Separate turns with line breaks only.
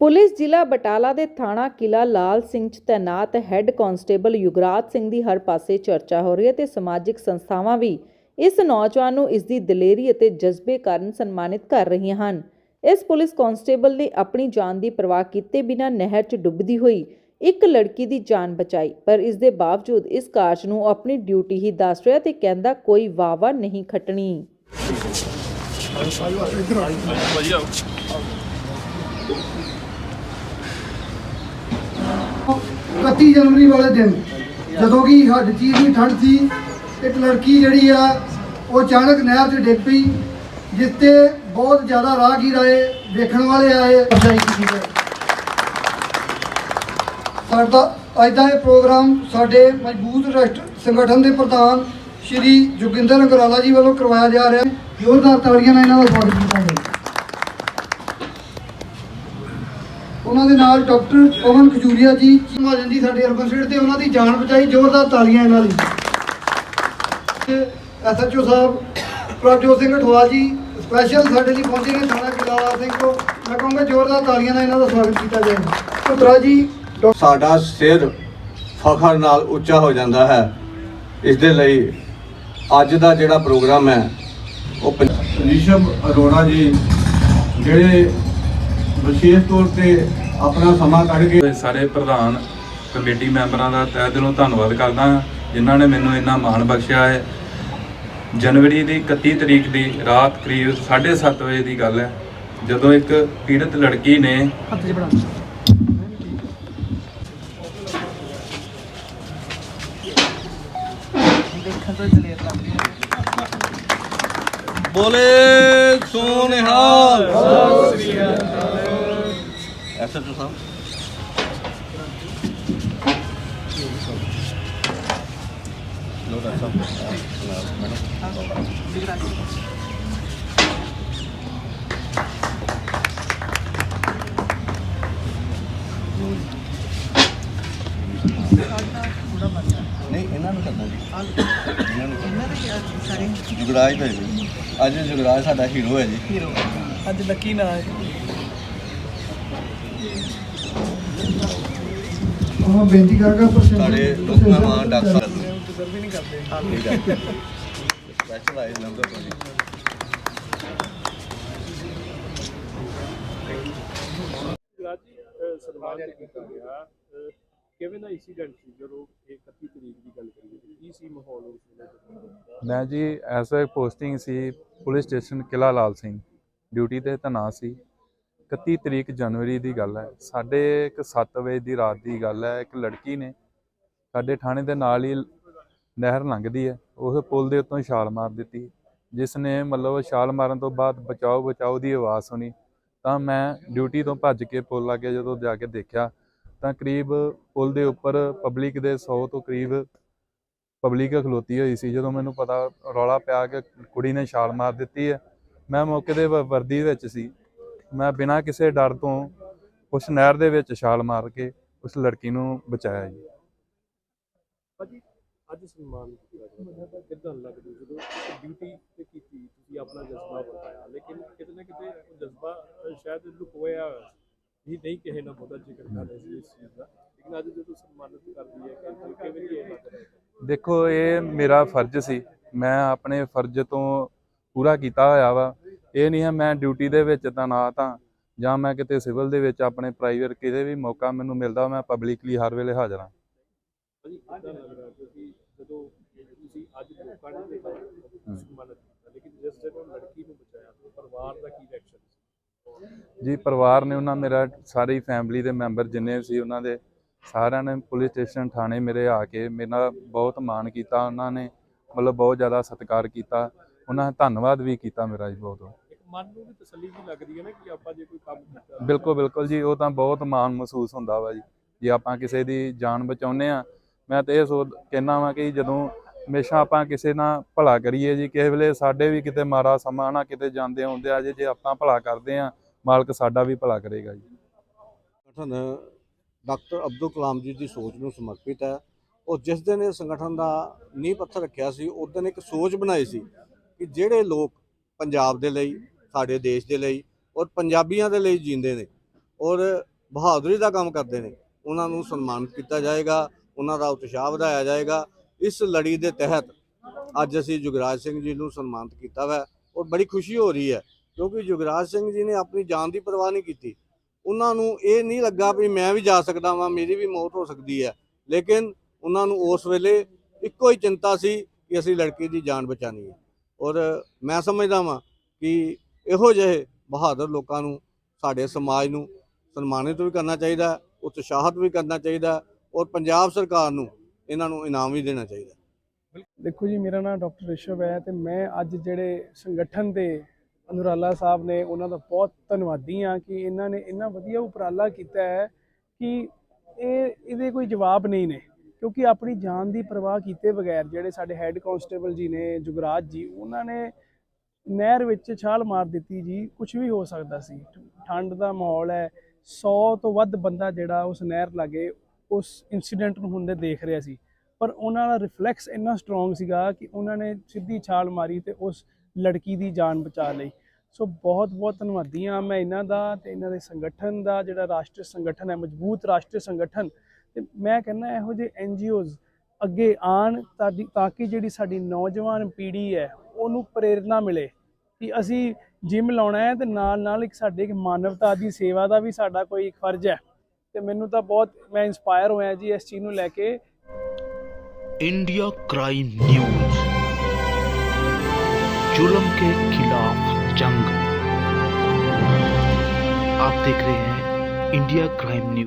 Police ਜ਼ਿਲ੍ਹਾ ਬਟਾਲਾ ਦੇ ਥਾਣਾ ਕਿਲਾ ਲਾਲ ਸਿੰਘ 'ਚ ਤੈਨਾਤ ਹੈੱਡ ਕਾਂਸਟੇਬਲ ਯੁਗਰਾਜ ਸਿੰਘ ਦੀ ਹਰ ਪਾਸੇ ਚਰਚਾ ਹੋ ਰਹੀ ਹੈ ਤੇ ਸਮਾਜਿਕ ਸੰਸਥਾਵਾਂ ਵੀ ਇਸ ਨੌਜਵਾਨ ਨੂੰ ਇਸ ਦੀ ਦਲੇਰੀ ਅਤੇ ਜਜ਼ਬੇ ਕਾਰਨ ਸਨਮਾਨਿਤ ਕਰ ਰਹੀਆਂ ਹਨ। ਇਸ ਪੁਲਿਸ ਕਾਂਸਟੇਬਲ ਨੇ ਆਪਣੀ ਜਾਨ ਦੀ ਪਰਵਾਹ ਕੀਤੇ ਬਿਨਾਂ ਨਹਿਰ 'ਚ ਡੁੱਬਦੀ ਹੋਈ ਇੱਕ ਲੜਕੀ ਦੀ ਜਾਨ ਬਚਾਈ, ਪਰ ਇਸ ਦੇ ਬਾਵਜੂਦ ਇਸ ਕਾਰਜ ਨੂੰ ਆਪਣੀ ਡਿਊਟੀ ਹੀ ਦੱਸ ਰਿਹਾ ਤੇ ਕਹਿੰਦਾ ਕੋਈ ਵਾਵਾ ਨਹੀਂ ਖੱਟਣੀ।
ਇਕੱਤੀ ਜਨਵਰੀ ਵਾਲੇ ਦਿਨ, ਜਦੋਂ ਕਿ ਹੱਡ ਚੀਰ ਦੀ ਠੰਡ ਸੀ, ਇੱਕ ਲੜਕੀ ਜਿਹੜੀ ਆ, ਉਹ ਅਚਾਨਕ ਨਹਿਰ 'ਚ ਡਿੱਗ ਪਈ, ਜਿਸ ਤੇ ਬਹੁਤ ਜ਼ਿਆਦਾ ਰਾਹਗੀਰ ਆਏ, ਦੇਖਣ ਵਾਲੇ ਆਏ। ਅਫਜ਼ਾਈ ਕੀਤੀ ਗਈ ਸਾਡਾ ਅੱਜ ਦਾ ਇਹ ਪ੍ਰੋਗਰਾਮ ਸਾਡੇ ਮਜ਼ਬੂਤ ਰਾਸ਼ਟਰ ਸੰਗਠਨ ਦੇ ਪ੍ਰਧਾਨ ਸ਼੍ਰੀ ਜੋਗਿੰਦਰ ਅਗਰਾਲਾ ਜੀ ਵੱਲੋਂ ਕਰਵਾਇਆ ਜਾ ਰਿਹਾ ਹੈ। ਜ਼ੋਰਦਾਰ ਤਾੜੀਆਂ ਨਾਲ ਇਹਨਾਂ ਦਾ ਸਵਾਗਤ ਕੀਤਾ ਜਾਵੇ ਉਹਨਾਂ ਦੇ ਨਾਲ ਡਾਕਟਰ ਪਵਨ ਖਜੂਰੀਆ ਜੀ ਮਹਾਜਨ ਜੀ ਸਾਡੇ ਅਰਬਨ ਸਟੇਟ ਤੇ ਉਹਨਾਂ ਦੀ ਜਾਨ ਬਚਾਈ ਜ਼ੋਰਦਾਰ ਤਾਲੀਆਂ ਇਹਨਾਂ ਲਈ ਐਸਐਚਓ ਸਾਹਿਬ ਪ੍ਰਭਜੋਤ ਸਿੰਘ ਅਠਵਾਲ ਜੀ ਸਪੈਸ਼ਲ ਸਾਡੇ ਲਈ ਪਹੁੰਚੇ ਨੇ ਥਾਣਾ ਕਿਲਾਵਾ ਸਿੰਘ ਤੋਂ। ਮੈਂ ਕਹੂੰਗਾ ਜ਼ੋਰਦਾਰ ਤਾਲੀਆਂ ਨਾਲ ਇਹਨਾਂ ਦਾ ਸਵਾਗਤ ਕੀਤਾ ਜਾਏ। ਪੁੱਤਰਾ ਜੀ
ਸਾਡਾ ਸਿਰ ਫਖਰ ਨਾਲ ਉੱਚਾ ਹੋ ਜਾਂਦਾ ਹੈ। ਇਸ ਦੇ ਲਈ ਅੱਜ ਦਾ ਜਿਹੜਾ ਪ੍ਰੋਗਰਾਮ ਹੈ ਉਹ ਰਿਸ਼ਭ ਅਰੋੜਾ ਜੀ ਜਿਹੜੇ ਵਿਸ਼ੇਸ਼ ਤੌਰ ਤੇ ਆਪਣਾ ਸਮਾਂ ਕੱਢ ਕੇ
ਸਾਰੇ ਪ੍ਰਧਾਨ ਕਮੇਟੀ ਮੈਂਬਰਾਂ ਦਾ ਤਹਿ ਦਿਲੋਂ ਧੰਨਵਾਦ ਕਰਦਾ ਜਿਨ੍ਹਾਂ ਨੇ ਮੈਨੂੰ ਇੰਨਾ ਮਾਣ ਬਖਸ਼ਿਆ ਹੈ। ਜਨਵਰੀ ਦੀ 31 ਤਰੀਕ ਦੀ ਰਾਤ ਕਰੀਬ 7:30 ਵਜੇ ਦੀ ਗੱਲ ਹੈ। ਜਦੋਂ ਇੱਕ ਪੀੜਤ ਲੜਕੀ ਨੇ
ਹੱਥ 'ਚ ਬਣਾ
ਬੋਲੇ ਸੋਨਿਹਾਲ। ਐਸਐਚਓ ਸਾਹਿਬ ਲੋ ਡਾਕਟਰ ਸਾਹਿਬ ਮੈਡਮ ਨਹੀਂ ਇਹਨਾਂ ਨੂੰ ਕਰਨਾ ਜੀ ਇਹਨਾਂ ਨੂੰ ਕਰਨਾ ਜੁਗਰਾਜ ਦਾ ਹੈ ਜੀ ਅੱਜ ਜੁਗਰਾਜ ਸਾਡਾ ਹੀਰੋ ਹੈ ਜੀ
ਅੱਜ ਲੱਕੀ ਨਾ ਆਏ ਉਹ ਬੇਨਤੀ ਕਰਾਂਗਾ ਪਰ
ਸਾਡੇ ਲੋਕਾਂ ਮਾਂ ਡਾਕਟਰ ਸਾਹਿਬ। ਵੀ ਨਹੀਂ ਕਰਦੇ। ਠੀਕ ਹੈ। ਸਪੈਸ਼ਲ ਆਏ ਨੰਬਰ ਤੋਂ ਜੀ।
ਰਾਜੀ ਅਹ ਸਨਮਾਨਿਤ ਕੀਤਾ ਗਿਆ। ਅਹ ਕਿਵੇਂ ਦਾ ਇੰਸੀਡੈਂਟ ਸੀ ਜਦੋਂ ਇਹ 31 ਤਰੀਕ ਦੀ ਗੱਲ ਕਰੀਏ ਤੇ ਕੀ ਸੀ ਮਾਹੌਲ ਉਸ ਵੇਲੇ? ਦਾ?
ਮੈਂ ਜੀ ਐਸ ਪੋਸਟਿੰਗ ਸੀ police station Qila Lal Singh. Duty ਤੇ ਤੈਨਾਤ ਸੀ। 31 ਤਰੀਕ ਜਨਵਰੀ ਦੀ ਗੱਲ ਹੈ। ਸਾਡੇ ਇੱਕ 7 ਵਜੇ ਦੀ ਰਾਤ ਦੀ ਗੱਲ ਹੈ। ਇੱਕ ਲੜਕੀ ਨੇ ਸਾਡੇ ਥਾਣੇ ਦੇ ਨਾਲ ਹੀ ਨਹਿਰ ਲੰਘਦੀ ਹੈ। ਉਸ ਪੁਲ ਦੇ ਉੱਤੋਂ ਛਾਲ ਮਾਰ ਦਿੱਤੀ। ਜਿਸ ਨੇ ਮਤਲਬ ਛਾਲ ਮਾਰਨ ਤੋਂ ਬਾਅਦ ਬਚਾਓ ਬਚਾਓ ਦੀ ਆਵਾਜ਼ ਸੁਣੀ। ਤਾਂ ਮੈਂ ਡਿਊਟੀ ਤੋਂ ਭੱਜ ਕੇ ਪੁਲ ਲਾਗੇ ਜਦੋਂ ਜਾ ਕੇ ਦੇਖਿਆ, ਤਾਂ ਕਰੀਬ ਪੁਲ ਦੇ ਉੱਪਰ ਪਬਲਿਕ ਦੇ 100 ਤੋਂ ਕਰੀਬ ਪਬਲਿਕ ਖਲੋਤੀ ਹੋਈ ਸੀ। ਜਦੋਂ ਮੈਨੂੰ ਪਤਾ ਰੌਲਾ ਪਿਆ ਕਿ ਕੁੜੀ ਨੇ ਛਾਲ ਮਾਰ ਦਿੱਤੀ ਹੈ, ਮੈਂ ਮੌਕੇ ਦੇ ਵਰਦੀ ਵਿੱਚ ਸੀ। ਮੈਂ ਬਿਨਾਂ ਕਿਸੇ ਡਰ ਤੋਂ ਉਸ ਨਹਿਰ ਦੇ ਵਿੱਚ ਛਾਲ ਮਾਰ ਕੇ ਉਸ ਲੜਕੀ ਨੂੰ ਬਚਾਇਆ ਜੀ।
ਭਾਜੀ ਅੱਜ ਸਨਮਾਨ ਕੀਤਾ ਗਿਆ। ਕਿਦਾਂ ਲੱਗਦਾ? ਜਦੋਂ ਡਿਊਟੀ ਤੇ ਕੀਤੀ ਤੁਸੀਂ ਆਪਣਾ ਜਜ਼ਬਾ ਵਰਤਾਇਆ ਲੇਕਿਨ ਕਿਤੇ ਨਾ ਕਿਤੇ ਉਹ ਜਜ਼ਬਾ ਅਹ ਸ਼ਾਇਦ ਲੁਕੋਇਆ ਹੋਇਆ ਸੀ। ਇਹ ਨਹੀਂ ਕਿਸੇ ਨਾਲ ਬਹੁਤਾ ਜ਼ਿਕਰ ਕਰ ਰਹੇ ਸੀ ਇਸ ਚੀਜ਼ ਦਾ। ਲੇਕਿਨ ਅੱਜ ਜਦੋਂ ਸਨਮਾਨਿਤ ਕਰਦੀ ਹੈ ਕਿ ਕਿਵੇਂ ਦੀ ਇਹ ਲੱਗ ਰਿਹਾ ਹੈ?
ਦੇਖੋ ਇਹ ਮੇਰਾ ਫਰਜ਼ ਸੀ। ਮੈਂ ਆਪਣੇ ਫਰਜ਼ ਤੋਂ ਪੂਰਾ ਕੀਤਾ ਹੋਇਆ ਵਾ। ਇਹ ਨਹੀਂ ਹੈ ਮੈਂ ਡਿਊਟੀ ਦੇ ਵਿੱਚ ਤੈਨਾਤ ਹਾਂ ਜਾਂ ਮੈਂ ਕਿਤੇ ਸਿਵਲ ਦੇ ਵਿੱਚ ਆਪਣੇ ਪ੍ਰਾਈਵੇਟ ਕਿਸੇ ਵੀ ਮੌਕਾ ਮੈਨੂੰ ਮਿਲਦਾ ਮੈਂ ਪਬਲਿਕਲੀ ਹਰ ਵੇਲੇ ਹਾਜ਼ਰ ਹਾਂ।
ਨੇ ਕੀਤਾ ਨੂੰ ਤਾਂ
ਜੀ ਪਰਿਵਾਰ ਨੇ ਉਹਨਾਂ ਮੇਰਾ ਸਾਰੀ ਫੈਮਿਲੀ ਦੇ ਮੈਂਬਰ ਜਿੰਨੇ ਸੀ ਉਹਨਾਂ ਦੇ ਸਾਰਿਆਂ ਨੇ ਪੁਲਿਸ ਸਟੇਸ਼ਨ ਥਾਣੇ ਮੇਰੇ ਆ ਕੇ ਮੇਰੇ ਬਹੁਤ ਮਾਣ ਕੀਤਾ ਉਹਨਾਂ ਨੇ ਮਤਲਬ ਬਹੁਤ ਜ਼ਿਆਦਾ ਸਤਿਕਾਰ ਕੀਤਾ ਉਹਨਾਂ ਨੇ ਧੰਨਵਾਦ ਵੀ ਕੀਤਾ ਮੇਰਾ ਜੀ ਬਹੁਤ।
ਮਨ ਨੂੰ ਵੀ ਤਸੱਲੀ ਵੀ ਲੱਗਦੀ ਹੈ ਨਾ ਕਿ ਆਪਾਂ ਜੇ ਕੋਈ ਕੰਮ ਕੀਤਾ
ਬਿਲਕੁਲ ਬਿਲਕੁਲ ਜੀ ਉਹ ਤਾਂ ਬਹੁਤ ਮਾਣ ਮਹਿਸੂਸ ਹੁੰਦਾ ਵਾ ਜੀ। ਜੇ ਆਪਾਂ ਕਿਸੇ ਦੀ ਜਾਨ ਬਚਾਉਂਦੇ ਆ ਮੈਂ ਤਾਂ ਇਹ ਸੋਚ ਕਹਿਣਾ ਵਾਂ ਕਿ ਜਦੋਂ ਹਮੇਸ਼ਾ ਆਪਾਂ ਕਿਸੇ ਨਾਲ ਭਲਾ ਕਰੀਏ ਜੀ ਕਿਸੇ ਵੇਲੇ ਸਾਡੇ ਵੀ ਕਿਤੇ ਮਾਰਾ ਸਮਾਂ ਨਾ ਕਿਤੇ ਜਾਂਦੇ ਆਉਂਦੇ ਆ ਜੇ ਜੇ ਆਪਾਂ ਭਲਾ ਕਰਦੇ ਆ ਮਾਲਕ ਸਾਡਾ ਵੀ ਭਲਾ ਕਰੇਗਾ ਜੀ।
ਸੰਗਠਨ ਡਾਕਟਰ ਅਬਦੁਲ ਕਲਾਮ ਜੀ ਦੀ ਸੋਚ ਨੂੰ ਸਮਰਪਿਤ ਹੈ। ਉਹ ਜਿਸ ਦਿਨ ਇਹ ਸੰਗਠਨ ਦਾ ਨੀਂਹ ਪੱਥਰ ਰੱਖਿਆ ਸੀ ਉਸ ਦਿਨ ਇੱਕ ਸੋਚ ਬਣਾਈ ਸੀ ਕਿ ਜਿਹੜੇ ਲੋਕ ਪੰਜਾਬ ਦੇ ਲਈ ਸਾਡੇ ਦੇਸ਼ ਦੇ ਲਈ ਔਰ ਪੰਜਾਬੀਆਂ ਦੇ ਲਈ ਜੀਂਦੇ ਨੇ ਔਰ ਬਹਾਦਰੀ ਦਾ ਕੰਮ ਕਰਦੇ ਨੇ। ਉਹਨਾਂ ਨੂੰ ਸਨਮਾਨਿਤ ਕੀਤਾ ਜਾਏਗਾ, ਉਹਨਾਂ ਦਾ ਉਤਸ਼ਾਹ ਵਧਾਇਆ ਜਾਏਗਾ। ਇਸ ਲੜੀ ਦੇ ਤਹਿਤ ਅੱਜ ਅਸੀਂ ਜੁਗਰਾਜ ਸਿੰਘ ਜੀ ਨੂੰ ਸਨਮਾਨਿਤ ਕੀਤਾ ਵਾ ਔਰ ਬੜੀ ਖੁਸ਼ੀ ਹੋ ਰਹੀ ਹੈ ਕਿਉਂਕਿ ਜੁਗਰਾਜ ਸਿੰਘ ਜੀ ਨੇ ਆਪਣੀ ਜਾਨ ਦੀ ਪਰਵਾਹ ਨਹੀਂ ਕੀਤੀ। ਉਹਨਾਂ ਨੂੰ ਇਹ ਨਹੀਂ ਲੱਗਾ ਵੀ ਮੈਂ ਵੀ ਜਾ ਸਕਦਾ ਵਾਂ, ਮੇਰੀ ਵੀ ਮੌਤ ਹੋ ਸਕਦੀ ਹੈ। ਲੇਕਿਨ ਉਹਨਾਂ ਨੂੰ ਉਸ ਵੇਲੇ ਇੱਕੋ ਹੀ ਚਿੰਤਾ ਸੀ ਕਿ ਅਸੀਂ ਲੜਕੀ ਦੀ ਜਾਨ ਬਚਾਣੀ ਹੈ। ਔਰ ਮੈਂ ਸਮਝਦਾ ਵਾਂ ਕਿ ਇਹੋ ਜਿਹੇ ਬਹਾਦਰ ਲੋਕਾਂ ਨੂੰ ਸਾਡੇ ਸਮਾਜ ਨੂੰ ਸਨਮਾਨਿਤ ਵੀ ਕਰਨਾ ਚਾਹੀਦਾ ਹੈ, ਉਤਸ਼ਾਹਿਤ ਵੀ ਕਰਨਾ ਚਾਹੀਦਾ ਔਰ ਪੰਜਾਬ ਸਰਕਾਰ ਨੂੰ ਇਹਨਾਂ ਨੂੰ ਇਨਾਮ ਵੀ ਦੇਣਾ ਚਾਹੀਦਾ।
ਦੇਖੋ ਜੀ ਮੇਰਾ ਨਾਮ ਡਾਕਟਰ ਰਿਸ਼ਵ ਹੈ ਤੇ ਮੈਂ ਅੱਜ ਜਿਹੜੇ ਸੰਗਠਨ ਦੇ ਅਨੁਰਾਲਾ ਸਾਹਿਬ ਨੇ ਉਹਨਾਂ ਦਾ ਬਹੁਤ ਧੰਨਵਾਦੀ ਹਾਂ ਕਿ ਇਹਨਾਂ ਨੇ ਇੰਨਾ ਵਧੀਆ ਉਪਰਾਲਾ ਕੀਤਾ ਹੈ ਕਿ ਇਹ ਇਹਦੇ ਕੋਈ ਜਵਾਬ ਨਹੀਂ ਨੇ ਕਿਉਂਕਿ ਆਪਣੀ ਜਾਨ ਦੀ ਪਰਵਾਹ ਕੀਤੇ ਬਗੈਰ ਜਿਹੜੇ ਸਾਡੇ ਹੈੱਡ ਕਾਂਸਟੇਬਲ ਜੀ ਨੇ ਜੁਗਰਾਜ ਜੀ ਉਹਨਾਂ ਨੇ ਨਹਿਰ ਵਿੱਚ ਛਾਲ ਮਾਰ ਦਿੱਤੀ ਜੀ ਕੁਝ ਵੀ ਹੋ ਸਕਦਾ ਸੀ। ਠੰਡ ਦਾ ਮਾਹੌਲ ਹੈ 100 ਤੋਂ ਵੱਧ ਬੰਦਾ ਜਿਹੜਾ ਉਸ ਨਹਿਰ ਲਾਗੇ ਉਸ ਇਨਸੀਡੈਂਟ ਨੂੰ ਹੁੰਦੇ ਦੇਖ ਰਿਹਾ ਸੀ। ਪਰ ਉਹਨਾਂ ਦਾ ਰਿਫਲੈਕਸ ਇੰਨਾ ਸਟਰੋਂਗ ਸੀਗਾ ਕਿ ਉਹਨਾਂ ਨੇ ਸਿੱਧੀ ਛਾਲ ਮਾਰੀ ਤੇ ਉਸ ਲੜਕੀ ਦੀ ਜਾਨ ਬਚਾ ਲਈ। ਸੋ ਬਹੁਤ ਬਹੁਤ ਧੰਨਵਾਦੀ ਹਾਂ ਮੈਂ ਇਹਨਾਂ ਦਾ ਤੇ ਇਹਨਾਂ ਦੇ ਸੰਗਠਨ ਦਾ ਜਿਹੜਾ ਰਾਸ਼ਟਰੀ ਸੰਗਠਨ ਹੈ, ਮਜ਼ਬੂਤ ਰਾਸ਼ਟਰੀ ਸੰਗਠਨ, ਤੇ ਮੈਂ ਕਹਿੰਦਾ ਇਹੋ ਜਿਹੇ ਐਨਜੀਓਜ਼ ਅੱਗੇ ਆਣ ਤਾਂ ਕਿ ਜਿਹੜੀ ਸਾਡੀ ਨੌਜਵਾਨ ਪੀੜ੍ਹੀ ਹੈ ਉਹਨੂੰ ਪ੍ਰੇਰਣਾ ਮਿਲੇ ਕਿ ਅਸੀਂ ਜਿਮ ਲਾਉਣਾ ਹੈ ਤੇ ਨਾਲ ਨਾਲ ਇੱਕ ਸਾਡੇ ਇੱਕ ਮਾਨਵਤਾ ਦੀ ਸੇਵਾ ਦਾ ਵੀ ਸਾਡਾ ਕੋਈ ਇੱਕ ਫਰਜ਼ ਹੈ ਤੇ ਮੈਨੂੰ ਤਾਂ ਬਹੁਤ ਮੈਂ ਇਨਸਪਾਇਰ ਹੋਇਆ ਜੀ ਇਸ ਚੀਜ਼ ਨੂੰ ਲੈ ਕੇ
इंडिया क्राइम न्यूज जुल्म के खिलाफ जंग आप देख रहे हैं इंडिया क्राइम न्यूज